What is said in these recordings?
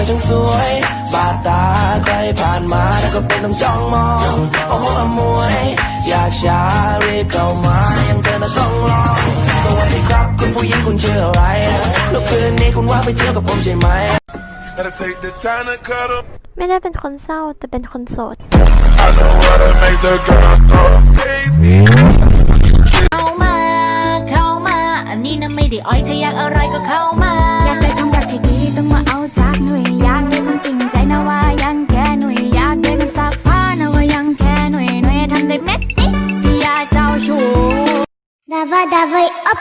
อช่างสวย บาดตาใครผ่านมาแล้วก็เป็นต้องจ้องมอง โอ้โหอมวย อย่าช้ารีบเข้ามายังเธอน่ะต้องลองสวัสดีครับ คุณผู้หญิงคุณชื่ออะไรแล้วคืนนี้คุณว่าไปเที่ยวกับผมใช่ไหม Gotta take the time to cut up. ไม่ได้เป็นคนเศร้าแต่เป็นคนโสด I know how to make the girl go crazy. เข้ามา เข้ามา อันนี้นะไม่ได้อ้อยถ้าอยากอะไรก็เข้ามา ที่ดีต้องมาเอาจากหน่วยอยากได้ความจริงใจนะว่ายังแค่หน่วยอยากได้คนสักผ้านะว่ายังแค่หน่วยหน่วยทำได้เม็ดนิดที่อยากเจ้าชู้ Давай, давай, оп!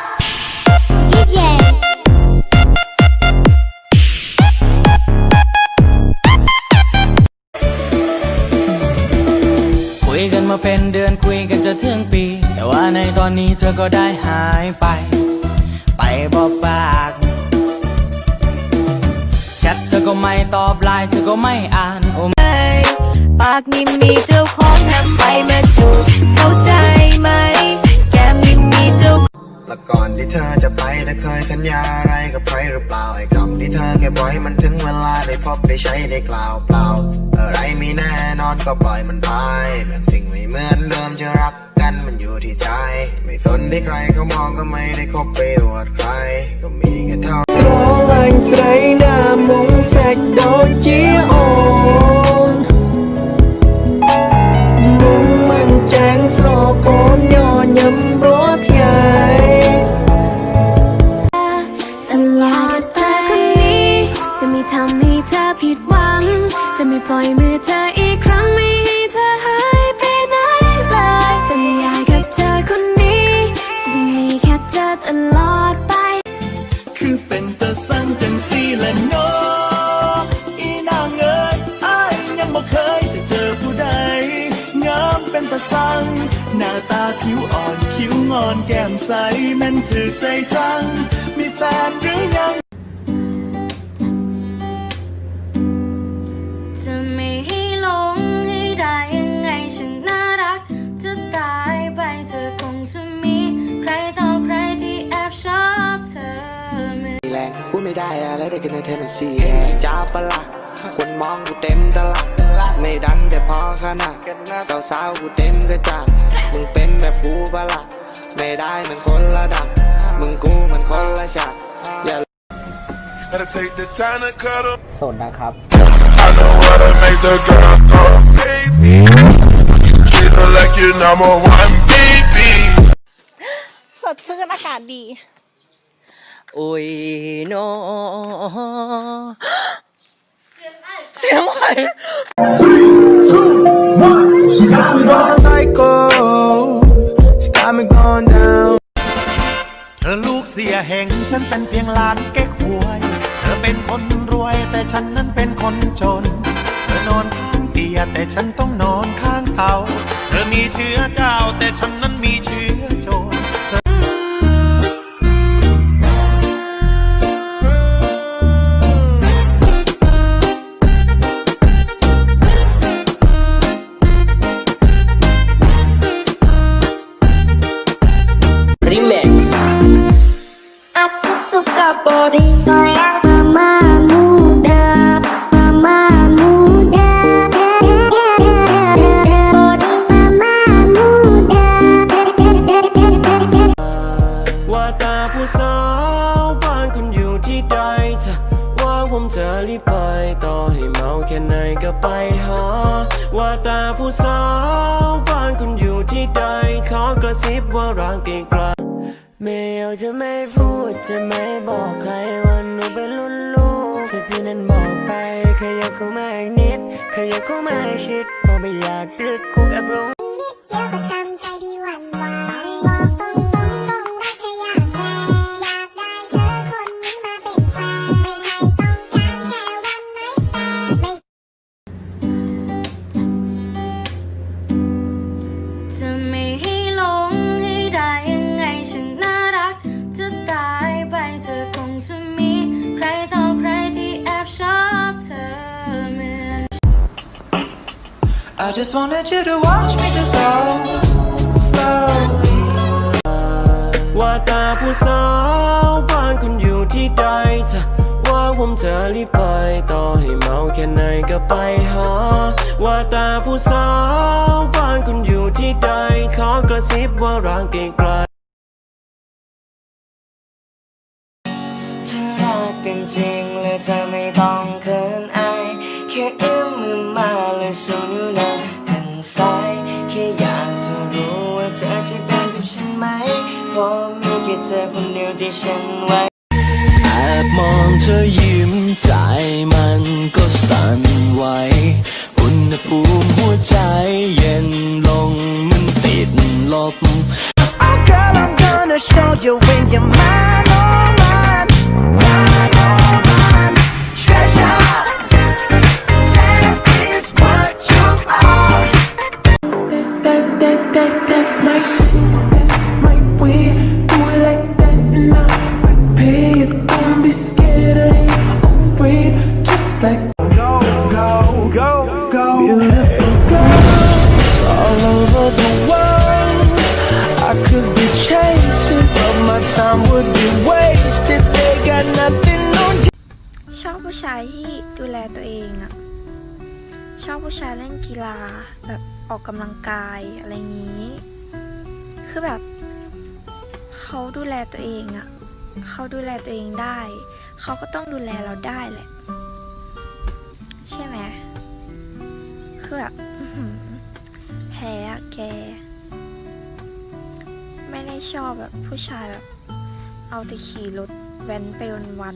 Диджей! คุยกันมาเป็นเดือนคุยกันจะถึงปี แต่ว่าในตอนนี้เธอก็ได้หายไป ไปบอกปากแชทเธ อก็ไม่ตอบไลน์เธอก็ไม่อ่านโอ้ปากนี่มีเจ้าของนำไปมาจูบเข้าใจไหม แก้มนี่มีเจ้าแล้วก่อนที่เธอจะไปเธอเคยสัญญาอะไรกับใครหรือเปล่าไอ้คำที่เธอเก็บไว้มันถึงเวลาได้พบได้ใช้ได้กล่าวเปล่า อะไรมีแน่นอนก็ปล่อยมันไปบางสิ่งไม่เหมือนเดิมจะรัก นมันอยู่ที่ใจ ไม่สนที่ใครเขามองก็ไม่ได้คบไปอวดใคร ก็มีแค่เท่า ស្រឡាញ់ស្រីណាមុងសាច់ដូចជាអូនមុងមិនចាញ់ស្រកូនញញឹមរាល់ថ្ងៃ สัญญากับเธอคนนี้ จะไม่ทำให้เธอผิดหวัง จะไม่ปล่อยมือเธอ คิ้วงอนแก้มใสแม่นถือใจจัง มีแฟนหรือยัง จะไม่ให้หลงให้ได้ยังไงฉันน่ารัก จะตายไปเธอคงจะมี ใครต่อใครที่แอบชอบเธอเหมือนแรงพูดไม่ได้อะไรได้กันในเทนเซียจ้าปะละคนมองกูเต็มตลับไม่ดังแต่พอขนาดสาวสาวๆกูเต็มกระจัดมึงเป็นแบบกูปะละ ไม่ได้มันคนละดับ มึงกูมันคนละฉากอย่า Gotta take the time to cut up. สนนะครับ I know how to make the girl go crazy. Treat her like your number one baby. สดชื่นอากาศดี อุ้ยโนเสียงไหว Psycho She เสียเหงฉันเป็นเพียงหลานเก๊กหวย เธอเป็นคนรวยแต่ฉันนั้นเป็นคนจน เธอนอนข้างเตียงแต่ฉันต้องนอนข้างเตา เธอมีเชื้อเจ้าแต่ฉันนั้นมีเชื้อ ผมจะรีบไป ต่อให้เมาแค่ไหนก็ไปหา ว่าตาผู้สาวบ้านคุณอยู่ที่ใด ขอกระซิบว่ารักไกลๆไม่เอาจะไม่พูดจะไม่บอกใครว่าหนูเป็นรุ่นลูกจะพี่นั้นบอกไปขยับเข้ามาอีกนิดขยับเข้ามาให้ชิดเพราะไม่อยากติดคุกแอบรู้เ I just wanted you to watch me dissolve slowly ว่าตาผู้สาวบ้านคุณอยู่ที่ใดจะว่าผมจะรีบไป ต่อให้เมาแค่ไหนก็ไปหา ว่าแต่ผู้สาวบ้านคุณอยู่ที่ใด ขอกระซิบว่ารักไกลๆเธอรักกันจริงและเธอไม่ต้อง ชูนิ้วนางทางซ้ายแค่อยากจะรู้ว่าเธอจะเป็นกับฉันไหมเพราะมีแค่เธอคนเดียวที่ฉันไว้แอบมองเธอยิ้มใจมันก็สั่นไหวอุณหภูมิหัวใจายที่ดูแลตัวเองอะชอบผู้ชายเล่นกีฬาแบบออกกำลังกายอะไรอย่างนี้ คือแบบเขาดูแลตัวเองอะเขาดูแลตัวเองได้ เขาก็ต้องดูแลเราได้แหละ ใช่ไหมคือแบบอื้อหือแพ้อะแก ไม่ได้ชอบแบบผู้ชายแบบเอาแต่ขี่รถแว้นไปวัน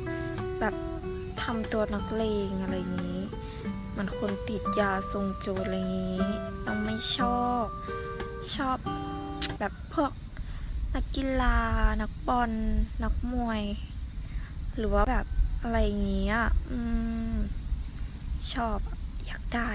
ๆแบบ ทำตัวนักเลงอะไรอย่างนี้ มันคนติดยาทรงโจรอะไรอย่างนี้เราไม่ชอบ ชอบแบบพวกนักกีฬา นักบอล นักมวย หรือว่าแบบอะไรอย่างนี้อะอืมชอบอยากได้